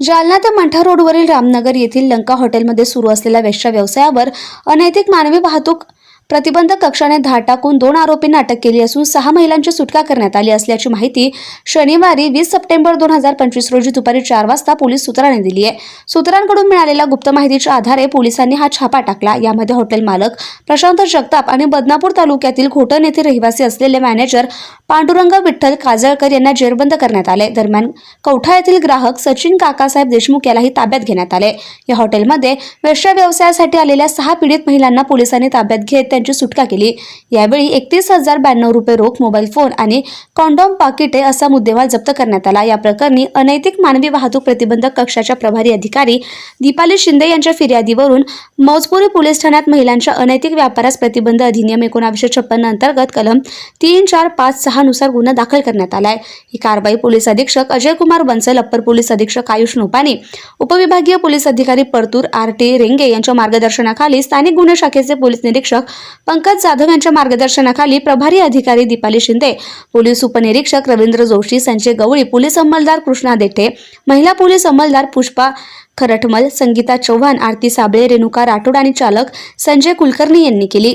जालना ते मंठा रोडवरील रामनगर येथील लंका हॉटेलमध्ये सुरू असलेल्या वेश्या व्यवसायावर अनैतिक मानवी वाहतूक प्रतिबंधक कक्षाने धाड टाकून दोन आरोपींना अटक केली असून सहा महिलांची सुटका करण्यात आली असल्याची माहिती शनिवारी वीस सप्टेंबर दोन हजार पंचवीस रोजी दुपारी चार वाजता पोलीस सूत्रांनी दिली आहे. सूत्रांकडून मिळालेल्या गुप्त माहितीच्या आधारे पोलिसांनी हा छापा टाकला. यामध्ये हॉटेल मालक प्रशांत जगताप आणि बदनापूर तालुक्यातील घोटण येथे रहिवासी असलेले मॅनेजर पांडुरंग विठ्ठल काजळकर यांना जेरबंद करण्यात आले. दरम्यान कवठा येथील ग्राहक सचिन काकासाहेब देशमुख यालाही ताब्यात घेण्यात आले. या हॉटेलमध्ये वेश्या व्यवसायासाठी आलेल्या सहा पीडित महिलांना पोलिसांनी ताब्यात घेत त्यांची सुटका केली. यावेळी एकतीस हजार ब्याण्णव रुपये रोख मोबाईल फोन आणि कॉन्डॉम पाकिटे असा मुद्देमाल जप्त करण्यात आला. या प्रकरणी अनैतिक मानवी वाहतूक प्रतिबंधक कक्षाच्या प्रभारी अधिकारी दीपाली शिंदे यांच्या फिर्यादीवरून मौजपुरी पोलीस ठाण्यात महिलांच्या अनैतिक व्यापारास प्रतिबंध अधिनियम एकोणावीसशे छप्पन्न अंतर्गत कलम तीन चार पाच सहा नुसार गुन्हा दाखल करण्यात आलाय. ही कारवाई पोलीस अधीक्षक अजय कुमार बन्सल अप्पर पोलीस अधीक्षक आयुष नोपाने उपविभागीय पोलीस अधिकारी परतूर आर टी रेंगे यांच्या मार्गदर्शनाखाली स्थानिक गुन्हे शाखेचे पोलीस निरीक्षक पंकज जाधव यांच्या मार्गदर्शनाखाली प्रभारी अधिकारी दीपाली शिंदे पोलीस उपनिरीक्षक रवींद्र जोशी संजय गवळी पोलीस अंमलदार कृष्णा देठे महिला पोलीस अंमलदार पुष्पा खरटमल संगीता चव्हाण आरती साबळे रेणुका राठोड आणि चालक संजय कुलकर्णी यांनी केली.